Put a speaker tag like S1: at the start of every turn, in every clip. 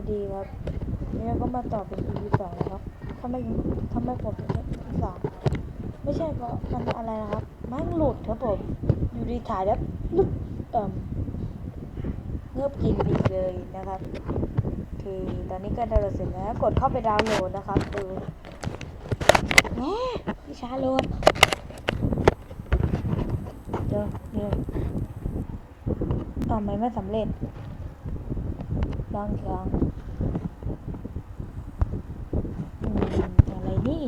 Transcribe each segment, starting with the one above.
S1: วัสดีครับนี่เราก็มาต่อเป็น EP สองนะครับทำไมทำไมผมถึงเป็น EP สองไม่ใช่เพราะมันอะไรนะครับมันหลุดครับผมอยู่ดีถ่ายแล้วลุกเอ่มเงือบกินอีกเลยนะครับคือตอนนี้ก็ดาวน์โหลดเสร็จแล้วกดเข้าไปดาวน์โหลดนะครับดูแหมพี่ช้าโหลดเดี๋ยวเดี๋ยวทำไมไม่สำเร็จ บางลองอืมอะไรนี่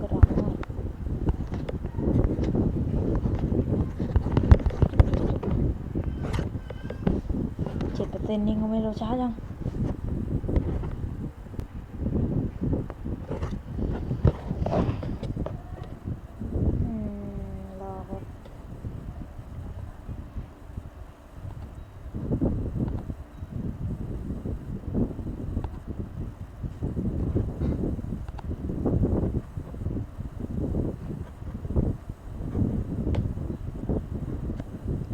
S1: กระดองหน่อยเจ็ดเปอร์เซ็นต์นี่ก็ไม่รู้ช้าจังอืมรอครับ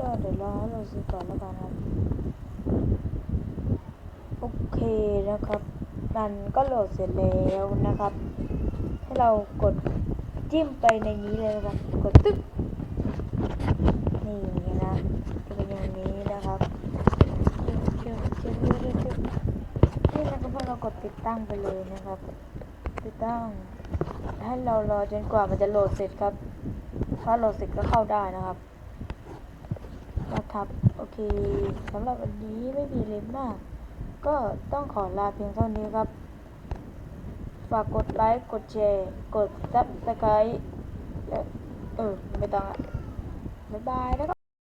S1: ก็เดี๋ยวรอให้เราซื้อก่อนแล้วกันครับ โอเคนะครับ มันก็โหลดเสร็จแล้วนะครับ ให้เรากดจิ้มไปในนี้เลยนะครับ กดตึ๊กนี่นะจะเป็นอย่างนี้นะครับเชื่อเชื่อเชื่อเชื่อเชื่อนี่นะครับพอเรากดติดตั้งไปเลยนะครับ ติดตั้งให้เรารอจนกว่ามันจะโหลดเสร็จครับ ถ้าโหลดเสร็จก็เข้าได้นะครับ นะครับ โอเคสำหรับวันนี้ไม่มีอะไรมาก ก็ต้องขอลาเพียงเท่านี้ครับ ฝากกดไลค์ กดแชร์ กดซับสไครต์และเออ ไม่ต้องละบ๊ายบายแล้วก็